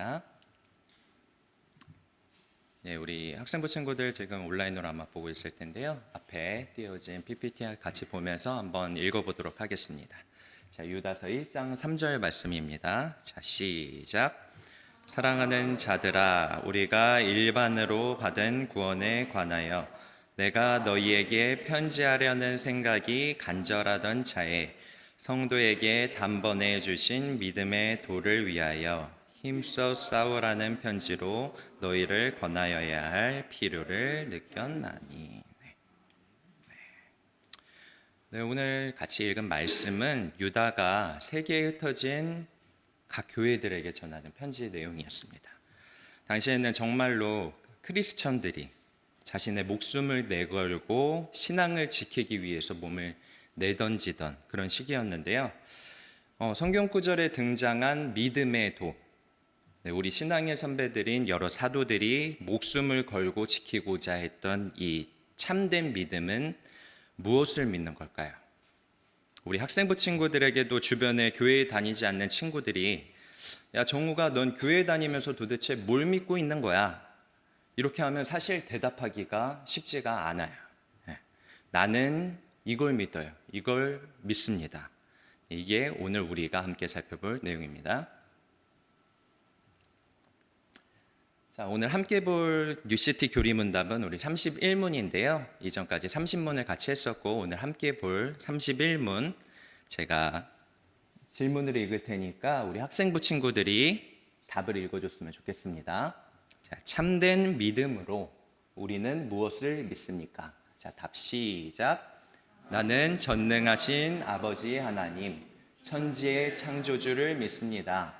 하겠습니다. 네, 우리 학생부 친구들 지금 온라인으로 아마 보고 있을 텐데요. 앞에 띄어진 PPT 같이 보면서 한번 읽어보도록 하겠습니다. 자, 유다서 1장 3절 말씀입니다. 자, 시작. 사랑하는 자들아, 우리가 일반으로 받은 구원에 관하여 내가 너희에게 편지하려는 생각이 간절하던 차에 성도에게 단번에 주신 믿음의 도를 위하여 힘써 싸우라는 편지로 너희를 권하여야 할 필요를 느꼈나니. 네. 네, 오늘 같이 읽은 말씀은 유다가 세계에 흩어진 각 교회들에게 전하는 편지 내용이었습니다. 당시에는 정말로 크리스천들이 자신의 목숨을 내걸고 신앙을 지키기 위해서 몸을 내던지던 그런 시기였는데요. 어, 성경 구절에 등장한 믿음의 도, 네, 우리 신앙의 선배들인 여러 사도들이 목숨을 걸고 지키고자 했던 이 참된 믿음은 무엇을 믿는 걸까요? 우리 학생부 친구들에게도 주변에 교회에 다니지 않는 친구들이 야 정우가 넌 교회 다니면서 도대체 뭘 믿고 있는 거야? 이렇게 하면 사실 대답하기가 쉽지가 않아요. 예. 나는 이걸 믿어요. 이걸 믿습니다. 이게 오늘 우리가 함께 살펴볼 내용입니다. 자, 오늘 함께 볼 뉴시티 교리 문답은 우리 31문인데요. 이전까지 30문을 같이 했었고 오늘 함께 볼 31문 제가 질문을 읽을 테니까 우리 학생부 친구들이 답을 읽어줬으면 좋겠습니다. 자, 참된 믿음으로 우리는 무엇을 믿습니까? 자, 답 시작. 나는 전능하신 아버지 하나님, 천지의 창조주를 믿습니다.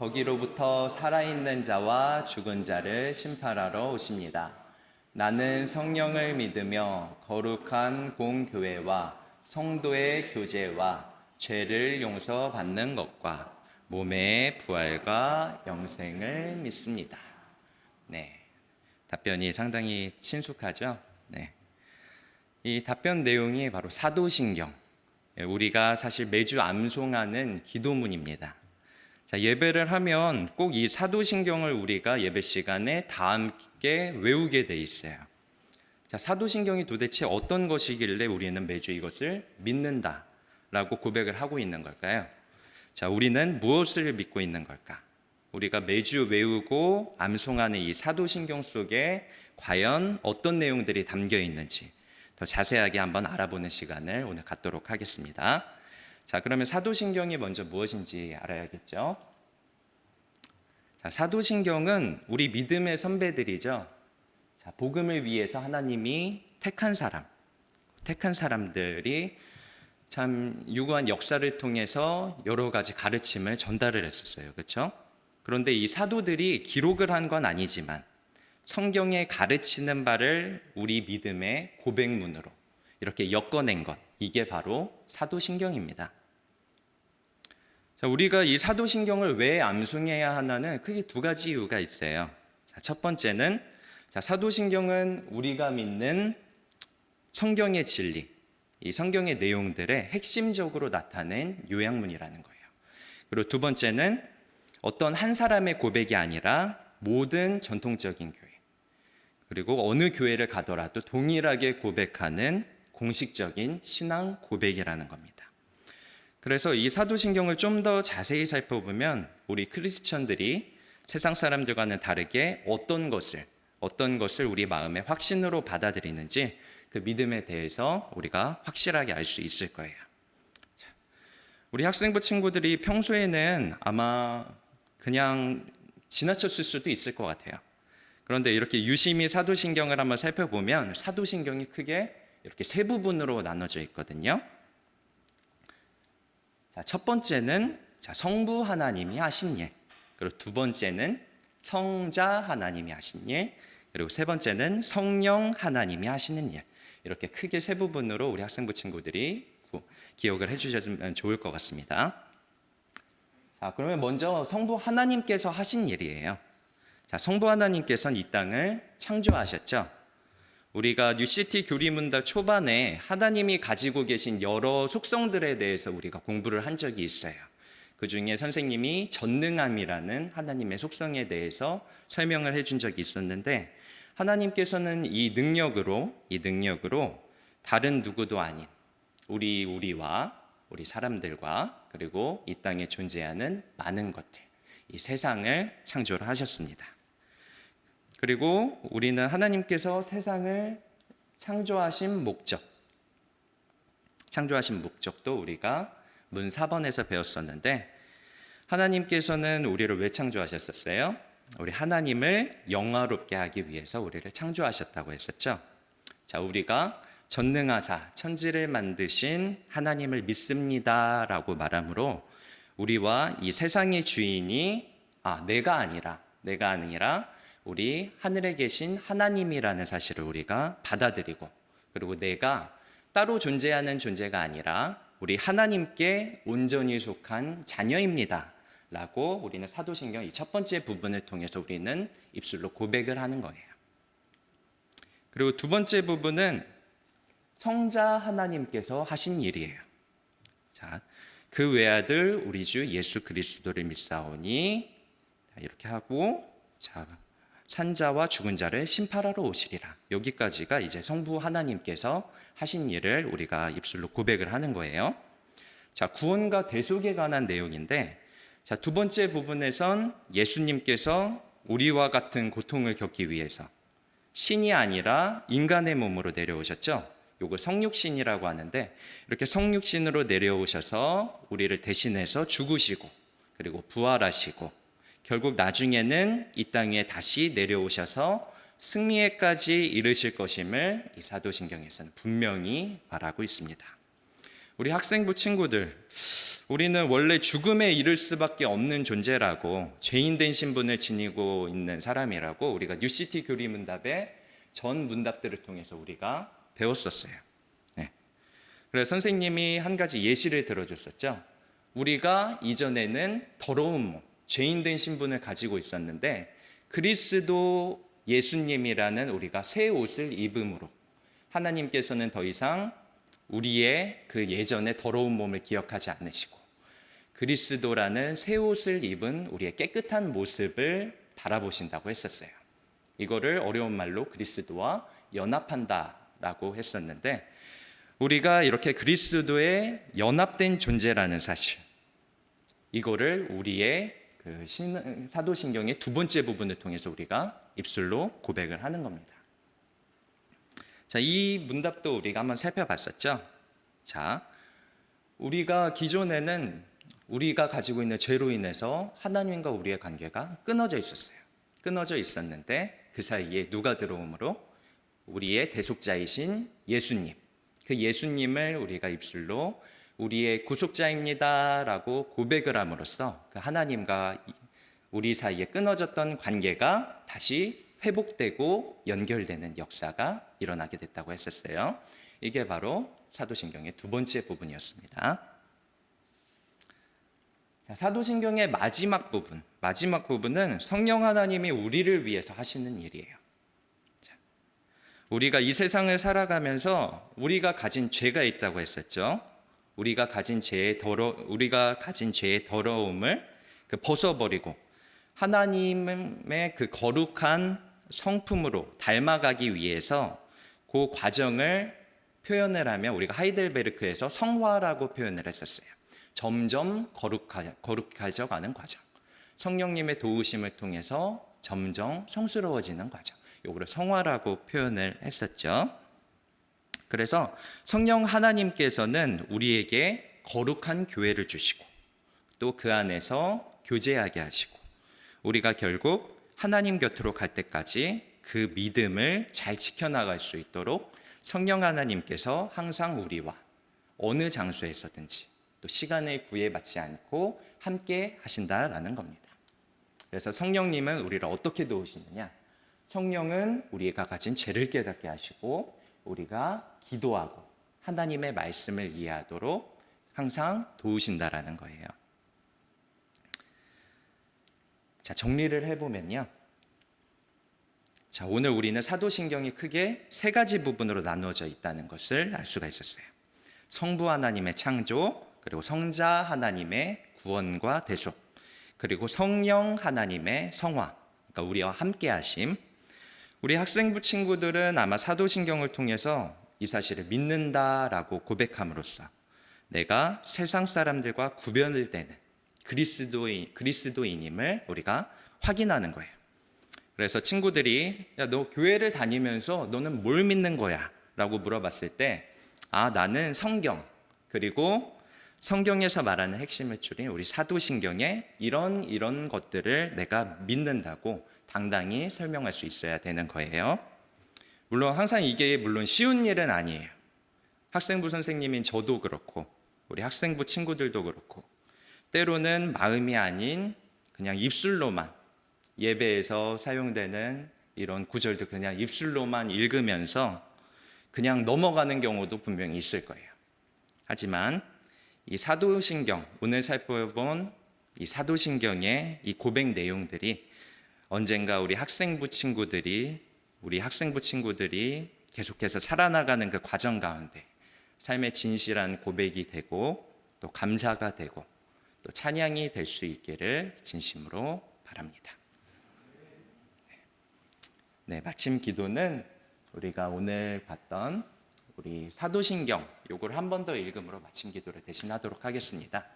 거기로부터 살아있는 자와 죽은 자를 심판하러 오십니다. 나는 성령을 믿으며 거룩한 공교회와 성도의 교제와 죄를 용서받는 것과 몸의 부활과 영생을 믿습니다. 네. 답변이 상당히 친숙하죠? 네. 이 답변 내용이 바로 사도신경. 예, 우리가 사실 매주 암송하는 기도문입니다. 자, 예배를 하면 꼭 이 사도신경을 우리가 예배 시간에 다 함께 외우게 돼 있어요. 자, 사도신경이 도대체 어떤 것이길래 우리는 매주 이것을 믿는다 라고 고백을 하고 있는 걸까요? 자, 우리는 무엇을 믿고 있는 걸까? 우리가 매주 외우고 암송하는 이 사도신경 속에 과연 어떤 내용들이 담겨 있는지 더 자세하게 한번 알아보는 시간을 오늘 갖도록 하겠습니다. 자, 그러면 사도신경이 먼저 무엇인지 알아야겠죠? 자, 사도신경은 우리 믿음의 선배들이죠. 자, 복음을 위해서 하나님이 택한 사람, 택한 사람들이 참 유구한 역사를 통해서 여러 가지 가르침을 전달을 했었어요. 그렇죠? 그런데 이 사도들이 기록을 한 건 아니지만 성경에 가르치는 바를 우리 믿음의 고백문으로 이렇게 엮어낸 것, 이게 바로 사도신경입니다. 자, 우리가 이 사도신경을 왜 암송해야 하나는 크게 두 가지 이유가 있어요. 자, 첫 번째는 자, 사도신경은 우리가 믿는 성경의 진리, 이 성경의 내용들의 핵심적으로 나타낸 요약문이라는 거예요. 그리고 두 번째는 어떤 한 사람의 고백이 아니라 모든 전통적인 교회, 그리고 어느 교회를 가더라도 동일하게 고백하는 공식적인 신앙 고백이라는 겁니다. 그래서 이 사도신경을 좀 더 자세히 살펴보면 우리 크리스천들이 세상 사람들과는 다르게 어떤 것을 어떤 것을 우리 마음의 확신으로 받아들이는지 그 믿음에 대해서 우리가 확실하게 알 수 있을 거예요. 우리 학생부 친구들이 평소에는 아마 그냥 지나쳤을 수도 있을 것 같아요. 그런데 이렇게 유심히 사도신경을 한번 살펴보면 사도신경이 크게 이렇게 세 부분으로 나눠져 있거든요. 자, 첫 번째는 자, 성부 하나님이 하신 예. 그리고 두 번째는 성자 하나님이 하신 일, 그리고 세 번째는 성령 하나님이 하시는 일. 이렇게 크게 세 부분으로 우리 학생부 친구들이 구- 기억을 해 주셨으면 좋을 것 같습니다. 자, 그러면 먼저 성부 하나님께서 하신 일이에요. 자, 성부 하나님께서는 이 땅을 창조하셨죠. 우리가 뉴시티 교리문답 초반에 하나님이 가지고 계신 여러 속성들에 대해서 우리가 공부를 한 적이 있어요. 그 중에 선생님이 전능함이라는 하나님의 속성에 대해서 설명을 해준 적이 있었는데 하나님께서는 이 능력으로 이 능력으로 다른 누구도 아닌 우리 우리와 우리 사람들과 그리고 이 땅에 존재하는 많은 것들 이 세상을 창조를 하셨습니다. 그리고 우리는 하나님께서 세상을 창조하신 목적, 창조하신 목적도 우리가 문 4번에서 배웠었는데, 하나님께서는 우리를 왜 창조하셨었어요? 우리 하나님을 영화롭게 하기 위해서 우리를 창조하셨다고 했었죠. 자, 우리가 전능하사, 천지를 만드신 하나님을 믿습니다라고 말하므로 우리와 이 세상의 주인이 아, 내가 아니라, 내가 아니라 우리 하늘에 계신 하나님이라는 사실을 우리가 받아들이고 그리고 내가 따로 존재하는 존재가 아니라 우리 하나님께 온전히 속한 자녀입니다. 라고 우리는 사도신경 이 첫 번째 부분을 통해서 우리는 입술로 고백을 하는 거예요. 그리고 두 번째 부분은 성자 하나님께서 하신 일이에요. 자, 그 외아들 우리 주 예수 그리스도를 믿사오니 자, 이렇게 하고 자, 산자와 죽은 자를 심판하러 오시리라. 여기까지가 이제 성부 하나님께서 하신 일을 우리가 입술로 고백을 하는 거예요. 자, 구원과 대속에 관한 내용인데 자, 두 번째 부분에선 예수님께서 우리와 같은 고통을 겪기 위해서 신이 아니라 인간의 몸으로 내려오셨죠. 요거 성육신이라고 하는데 이렇게 성육신으로 내려오셔서 우리를 대신해서 죽으시고 그리고 부활하시고 결국 나중에는 이 땅에 다시 내려오셔서 승리에까지 이르실 것임을 이 사도신경에서는 분명히 말하고 있습니다. 우리 학생부 친구들, 우리는 원래 죽음에 이를 수밖에 없는 존재라고 죄인된 신분을 지니고 있는 사람이라고 우리가 뉴시티 교리 문답의 전 문답들을 통해서 우리가 배웠었어요. 네. 그래서 선생님이 한 가지 예시를 들어줬었죠. 우리가 이전에는 더러운 몸, 죄인된 신분을 가지고 있었는데 그리스도 예수님이라는 우리가 새 옷을 입음으로 하나님께서는 더 이상 우리의 그 예전의 더러운 몸을 기억하지 않으시고 그리스도라는 새 옷을 입은 우리의 깨끗한 모습을 바라보신다고 했었어요. 이거를 어려운 말로 그리스도와 연합한다라고 했었는데 우리가 이렇게 그리스도에 연합된 존재라는 사실 이거를 우리의 그 신- 사도신경의 두 번째 부분을 통해서 우리가 입술로 고백을 하는 겁니다. 자, 이 문답도 우리가 한번 살펴봤었죠. 자, 우리가 기존에는 우리가 가지고 있는 죄로 인해서 하나님과 우리의 관계가 끊어져 있었어요. 끊어져 있었는데 그 사이에 누가 들어오므로 우리의 대속자이신 예수님, 그 예수님을 우리가 입술로 우리의 구속자입니다 라고 고백을 함으로써 그 하나님과 우리 사이에 끊어졌던 관계가 다시 회복되고 연결되는 역사가 일어나게 됐다고 했었어요. 이게 바로 사도신경의 두 번째 부분이었습니다. 자, 사도신경의 마지막 부분, 마지막 부분은 성령 하나님이 우리를 위해서 하시는 일이에요. 자, 우리가 이 세상을 살아가면서 우리가 가진 죄가 있다고 했었죠. 우리가 가진 죄의 더러 우리가 가진 죄의 더러움을 그 벗어버리고 하나님의 그 거룩한 성품으로 닮아가기 위해서 그 과정을 표현을 하면 우리가 하이델베르크에서 성화라고 표현을 했었어요. 점점 거룩하, 거룩해져 가는 과정. 성령님의 도우심을 통해서 점점 성스러워지는 과정. 요거를 성화라고 표현을 했었죠. 그래서 성령 하나님께서는 우리에게 거룩한 교회를 주시고 또 그 안에서 교제하게 하시고 우리가 결국 하나님 곁으로 갈 때까지 그 믿음을 잘 지켜나갈 수 있도록 성령 하나님께서 항상 우리와 어느 장소에서든지 또 시간에 구애받지 않고 함께 하신다라는 겁니다. 그래서 성령님은 우리를 어떻게 도우시느냐? 성령은 우리가 가진 죄를 깨닫게 하시고 우리가 기도하고 하나님의 말씀을 이해하도록 항상 도우신다라는 거예요. 자, 정리를 해보면요. 자, 오늘 우리는 사도신경이 크게 세 가지 부분으로 나누어져 있다는 것을 알 수가 있었어요. 성부 하나님의 창조, 그리고 성자 하나님의 구원과 대속, 그리고 성령 하나님의 성화, 그러니까 우리와 함께 하심. 우리 학생부 친구들은 아마 사도신경을 통해서 이 사실을 믿는다라고 고백함으로써 내가 세상 사람들과 구별을 되는 그리스도인, 그리스도인임을 우리가 확인하는 거예요. 그래서 친구들이 야, 너 교회를 다니면서 너는 뭘 믿는 거야? 라고 물어봤을 때 아, 나는 성경 그리고 성경에서 말하는 핵심을 줄인 우리 사도신경에 이런 이런 것들을 내가 믿는다고 당당히 설명할 수 있어야 되는 거예요. 물론 항상 이게 물론 쉬운 일은 아니에요. 학생부 선생님인 저도 그렇고 우리 학생부 친구들도 그렇고 때로는 마음이 아닌 그냥 입술로만 예배에서 사용되는 이런 구절도 그냥 입술로만 읽으면서 그냥 넘어가는 경우도 분명히 있을 거예요. 하지만 이 사도신경, 오늘 살펴본 이 사도신경의 이 고백 내용들이 언젠가 우리 학생부 친구들이, 우리 학생부 친구들이 계속해서 살아나가는 그 과정 가운데 삶의 진실한 고백이 되고 또 감사가 되고 또 찬양이 될 수 있기를 진심으로 바랍니다. 네, 마침 기도는 우리가 오늘 봤던 우리 사도신경 요걸 한 번 더 읽음으로 마침 기도를 대신하도록 하겠습니다.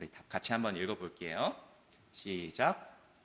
우리 다 같이 한번 읽어볼게요. 시작.